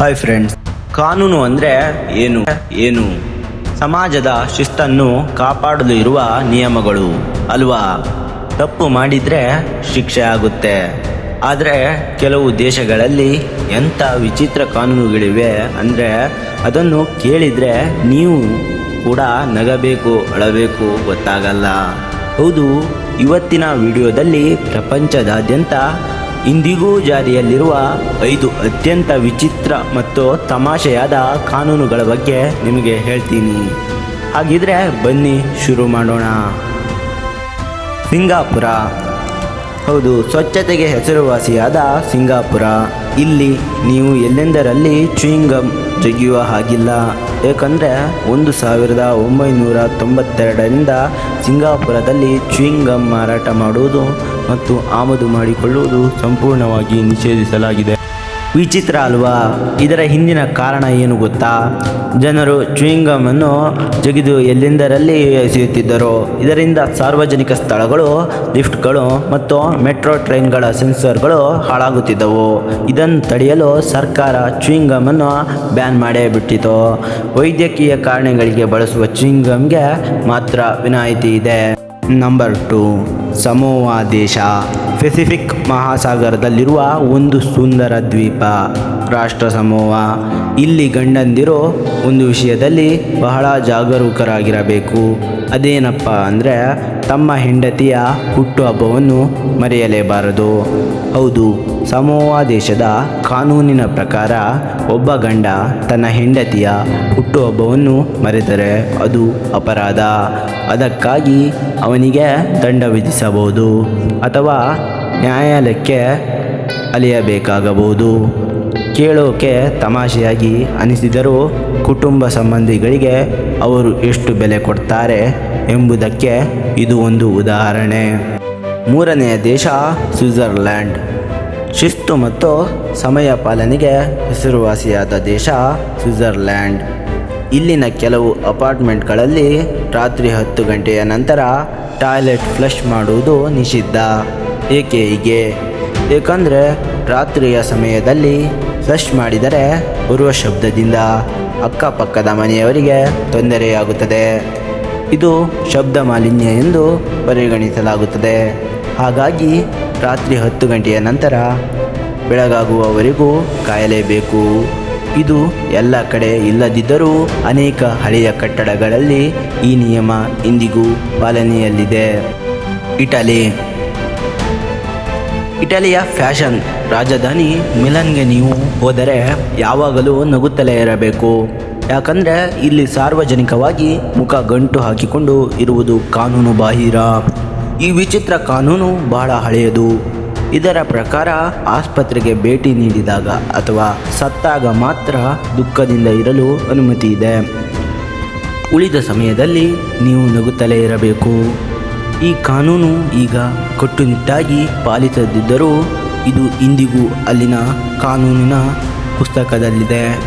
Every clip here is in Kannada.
ಹಾಯ್ ಫ್ರೆಂಡ್ಸ್ ಕಾನೂನು ಅಂದರೆ ಏನು? ಏನು? ಸಮಾಜದ ಶಿಸ್ತನ್ನು ಕಾಪಾಡಲು ಇರುವ ನಿಯಮಗಳು. ಅಲ್ವಾ? ತಪ್ಪು ಮಾಡಿದರೆ ಶಿಕ್ಷೆ ಆಗುತ್ತೆ. ಆದರೆ ಕೆಲವು ದೇಶಗಳಲ್ಲಿ ಎಂಥ ವಿಚಿತ್ರ ಕಾನೂನುಗಳಿವೆ ಅಂದರೆ ಅದನ್ನು ಕೇಳಿದರೆ ನೀವು ಕೂಡ ನಗಬೇಕು, ಅಳಬೇಕು, ಗೊತ್ತಾಗಲ್ಲ. ಹೌದು, ಇವತ್ತಿನ ವಿಡಿಯೋದಲ್ಲಿ ಪ್ರಪಂಚದಾದ್ಯಂತ ಇಂದಿಗೂ ಜಾರಿಯಲ್ಲಿರುವ ಐದು ಅತ್ಯಂತ ವಿಚಿತ್ರ ಮತ್ತು ತಮಾಷೆಯಾದ ಕಾನೂನುಗಳ ಬಗ್ಗೆ ನಿಮಗೆ ಹೇಳ್ತೀನಿ. ಹಾಗಿದ್ರೆ ಬನ್ನಿ ಶುರು ಮಾಡೋಣ. ಸಿಂಗಾಪುರ. ಹೌದು, ಸ್ವಚ್ಛತೆಗೆ ಹೆಸರುವಾಸಿಯಾದ ಸಿಂಗಾಪುರ. ಇಲ್ಲಿ ನೀವು ಎಲ್ಲೆಂದರಲ್ಲಿ ಚುಯಿಂಗಮ್ ಜಗಿಯುವ ಹಾಗಿಲ್ಲ. ಏಕೆಂದರೆ ಒಂದು ಸಾವಿರದ ಒಂಬೈನೂರ ತೊಂಬತ್ತೆರಡರಿಂದ ಸಿಂಗಾಪುರದಲ್ಲಿ ಚೂಯಿಂಗಮ್ ಮಾರಾಟ ಮಾಡುವುದು ಮತ್ತು ಆಮದು ಮಾಡಿಕೊಳ್ಳುವುದು ಸಂಪೂರ್ಣವಾಗಿ ನಿಷೇಧಿಸಲಾಗಿದೆ. ವಿಚಿತ್ರ ಅಲ್ವಾ? ಇದರ ಹಿಂದಿನ ಕಾರಣ ಏನು ಗೊತ್ತಾ? ಜನರು ಚುಯಿಂಗಮನ್ನು ಜಗಿದು ಎಲ್ಲೆಂದರಲ್ಲಿ ಎಸೆಯುತ್ತಿದ್ದರು, ಇದರಿಂದ ಸಾರ್ವಜನಿಕ ಸ್ಥಳಗಳು, ಲಿಫ್ಟ್ಗಳು ಮತ್ತು ಮೆಟ್ರೋ ಟ್ರೈನ್ಗಳ ಸೆನ್ಸರ್ಗಳು ಹಾಳಾಗುತ್ತಿದ್ದವು. ಇದನ್ನು ತಡೆಯಲು ಸರ್ಕಾರ ಚುಯಿಂಗಮನ್ನು ಬ್ಯಾನ್ ಮಾಡೇ ಬಿಟ್ಟಿತು ವೈದ್ಯಕೀಯ ಕಾರಣಗಳಿಗೆ ಬಳಸುವ ಚುಯಿಂಗಮ್ಗೆ ಮಾತ್ರ ವಿನಾಯಿತಿ ಇದೆ. ನಂಬರ್ ಟು ಸಮೋವಾ ದೇಶ. ಪೆಸಿಫಿಕ್ ಮಹಾಸಾಗರದಲ್ಲಿರುವ ಒಂದು ಸುಂದರ ದ್ವೀಪ, ರಾಷ್ಟ್ರ ಸಮೋವಾ. ಇಲ್ಲಿ ಗಂಡಂದಿರೋ ಒಂದು ವಿಷಯದಲ್ಲಿ ಬಹಳ ಜಾಗರೂಕರಾಗಿರಬೇಕು. ಅದೇನಪ್ಪ ಅಂದರೆ ತಮ್ಮ ಹೆಂಡತಿಯ ಹುಟ್ಟುಹಬ್ಬವನ್ನು ಮರೆಯಲೇಬಾರದು. ಹೌದು, ಸಮೋವಾ ದೇಶದ ಕಾನೂನಿನ ಪ್ರಕಾರ ಒಬ್ಬ ಗಂಡ ತನ್ನ ಹೆಂಡತಿಯ ಹುಟ್ಟುಹಬ್ಬವನ್ನು ಮರೆತರೆ, ಅದು ಅಪರಾಧ. ಅದಕ್ಕಾಗಿ ಅವನಿಗೆ ದಂಡ ವಿಧಿಸಬಹುದು ಅಥವಾ ನ್ಯಾಯಾಲಯಕ್ಕೆ ಅಲಿಯಬೇಕಾಗಬಹುದು. ಕೇಳೋಕೆ ತಮಾಷೆಯಾಗಿ ಅನಿಸಿದರೂ ಕುಟುಂಬ ಸಂಬಂಧಿಗಳಿಗೆ ಅವರು ಎಷ್ಟು ಬೆಲೆ ಕೊಡ್ತಾರೆ ಎಂಬುದಕ್ಕೆ ಇದು ಒಂದು ಉದಾಹರಣೆ. ಮೂರನೆಯ ದೇಶ ಸ್ವಿಟ್ಜರ್ಲ್ಯಾಂಡ್. ಶಿಸ್ತು ಮತ್ತು ಸಮಯ ಪಾಲನೆಗೆ ಹೆಸರುವಾಸಿಯಾದ ದೇಶ ಸ್ವಿಟ್ಜರ್ಲ್ಯಾಂಡ್. ಇಲ್ಲಿನ ಕೆಲವು ಅಪಾರ್ಟ್ಮೆಂಟ್ಗಳಲ್ಲಿ ರಾತ್ರಿ ಹತ್ತು ಗಂಟೆಯ ನಂತರ ಟಾಯ್ಲೆಟ್ ಫ್ಲಶ್ ಮಾಡುವುದು ನಿಷಿದ್ಧ. ಏಕೆ ಹೀಗೆ? ಏಕೆಂದರೆ ರಾತ್ರಿಯ ಸಮಯದಲ್ಲಿ ಫ್ಲಶ್ ಮಾಡಿದರೆ ಬರುವ ಶಬ್ದದಿಂದ ಅಕ್ಕಪಕ್ಕದ ಮನೆಯವರಿಗೆ ತೊಂದರೆಯಾಗುತ್ತದೆ. ಇದು ಶಬ್ದ ಮಾಲಿನ್ಯ ಎಂದು ಪರಿಗಣಿಸಲಾಗುತ್ತದೆ. ಹಾಗಾಗಿ ರಾತ್ರಿ ಹತ್ತು ಗಂಟೆಯ ನಂತರ ಬೆಳಗಾಗುವವರೆಗೂ ಕಾಯಲೇಬೇಕು. ಇದು ಎಲ್ಲ ಕಡೆ ಇಲ್ಲದಿದ್ದರೂ ಅನೇಕ ಹಳೆಯ ಕಟ್ಟಡಗಳಲ್ಲಿ ಈ ನಿಯಮ ಇಂದಿಗೂ ಪಾಲನೆಯಲ್ಲಿದೆ. ಇಟಲಿ. ಇಟಲಿಯ ಫ್ಯಾಷನ್ ರಾಜಧಾನಿ ಮಿಲನ್ಗೆ ನೀವು ಹೋದರೆ ಯಾವಾಗಲೂ ನಗುತ್ತಲೇ ಇರಬೇಕು. ಯಾಕಂದರೆ ಇಲ್ಲಿ ಸಾರ್ವಜನಿಕವಾಗಿ ಮುಖ ಗಂಟು ಹಾಕಿಕೊಂಡು ಇರುವುದು ಕಾನೂನು ಬಾಹಿರ. ಈ ವಿಚಿತ್ರ ಕಾನೂನು ಬಹಳ ಹಳೆಯದು. ಇದರ ಪ್ರಕಾರ ಆಸ್ಪತ್ರೆಗೆ ಭೇಟಿ ನೀಡಿದಾಗ ಅಥವಾ ಸತ್ತಾಗ ಮಾತ್ರ ದುಃಖದಿಂದ ಇರಲು ಅನುಮತಿ ಇದೆ. ಉಳಿದ ಸಮಯದಲ್ಲಿ ನೀವು ನಗುತ್ತಲೇ ಇರಬೇಕು. ಈ ಕಾನೂನು ಈಗ ಕಟ್ಟುನಿಟ್ಟಾಗಿ ಪಾಲಿಸದಿದ್ದರೂ ಇದು ಇಂದಿಗೂ ಅಲ್ಲಿನ ಕಾನೂನಿನ ಪುಸ್ತಕದಲ್ಲಿದೆ.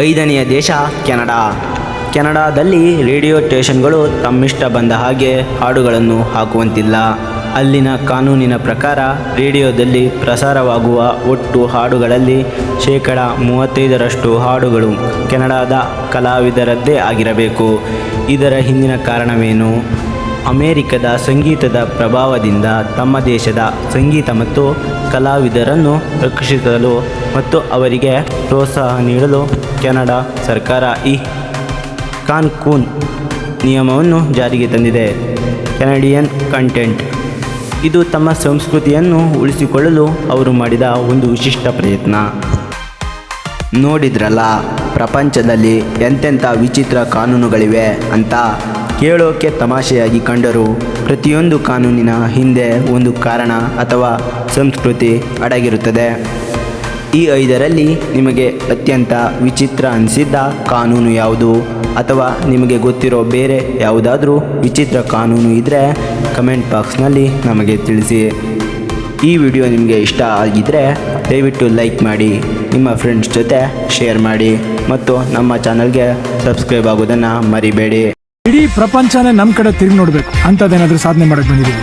ಐದನೆಯ ದೇಶ ಕೆನಡಾ. ಕೆನಡಾದಲ್ಲಿ ರೇಡಿಯೋ ಸ್ಟೇಷನ್ಗಳು ತಮ್ಮಿಷ್ಟ ಬಂದ ಹಾಗೆ ಹಾಡುಗಳನ್ನು ಹಾಕುವಂತಿಲ್ಲ. ಅಲ್ಲಿನ ಕಾನೂನಿನ ಪ್ರಕಾರ ರೇಡಿಯೋದಲ್ಲಿ ಪ್ರಸಾರವಾಗುವ ಒಟ್ಟು ಹಾಡುಗಳಲ್ಲಿ ಶೇಕಡ ಮೂವತ್ತೈದರಷ್ಟು ಹಾಡುಗಳು ಕೆನಡಾದ ಕಲಾವಿದರದ್ದೇ ಆಗಿರಬೇಕು. ಇದರ ಹಿಂದಿನ ಕಾರಣವೇನು? ಅಮೇರಿಕದ ಸಂಗೀತದ ಪ್ರಭಾವದಿಂದ ತಮ್ಮ ದೇಶದ ಸಂಗೀತ ಮತ್ತು ಕಲಾವಿದರನ್ನು ರಕ್ಷಿಸಲು ಮತ್ತು ಅವರಿಗೆ ಪ್ರೋತ್ಸಾಹ ನೀಡಲು ಕೆನಡಾ ಸರ್ಕಾರ ಈ ಕಾನ್ಕೂನ್ ನಿಯಮವನ್ನು ಜಾರಿಗೆ ತಂದಿದೆ. Canadian content. ಇದು ತಮ್ಮ ಸಂಸ್ಕೃತಿಯನ್ನು ಉಳಿಸಿಕೊಳ್ಳಲು ಅವರು ಮಾಡಿದ ಒಂದು ವಿಶಿಷ್ಟ ಪ್ರಯತ್ನ. ನೋಡಿದ್ರಲ್ಲ, ಪ್ರಪಂಚದಲ್ಲಿ ಎಂತೆಂಥ ವಿಚಿತ್ರ ಕಾನೂನುಗಳಿವೆ ಅಂತ ಕೇಳೋಕೆ ತಮಾಷೆಯಾಗಿ ಕಂಡರೂ ಪ್ರತಿಯೊಂದು ಕಾನೂನಿನ ಹಿಂದೆ ಒಂದು ಕಾರಣ ಅಥವಾ ಸಂಸ್ಕೃತಿ ಅಡಗಿರುತ್ತದೆ. ಈ ಐದರಲ್ಲಿ ನಿಮಗೆ ಅತ್ಯಂತ ವಿಚಿತ್ರ ಅನಿಸಿದ್ದ ಕಾನೂನು ಯಾವುದು ಅಥವಾ ನಿಮಗೆ ಗೊತ್ತಿರೋ ಬೇರೆ ಯಾವುದಾದ್ರೂ ವಿಚಿತ್ರ ಕಾನೂನು ಇದ್ದರೆ ಕಮೆಂಟ್ ಬಾಕ್ಸ್ನಲ್ಲಿ ನಮಗೆ ತಿಳಿಸಿ. ಈ ವಿಡಿಯೋ ನಿಮಗೆ ಇಷ್ಟ ಆಗಿದ್ದರೆ ದಯವಿಟ್ಟು ಲೈಕ್ ಮಾಡಿ, ನಿಮ್ಮ ಫ್ರೆಂಡ್ಸ್ ಜೊತೆ ಶೇರ್ ಮಾಡಿ ಮತ್ತು ನಮ್ಮ ಚಾನಲ್ಗೆ ಸಬ್ಸ್ಕ್ರೈಬ್ ಆಗೋದನ್ನು ಮರಿಬೇಡಿ. ಇಡೀ ಪ್ರಪಂಚನೇ ನಮ್ ಕಡೆ ತಿರುಗಿ ನೋಡ್ಬೇಕು. ಅಂತದೇನಾದ್ರೂ ಸಾಧನೆ ಮಾಡಕ್ ಬಂದಿದ್ದೀವಿ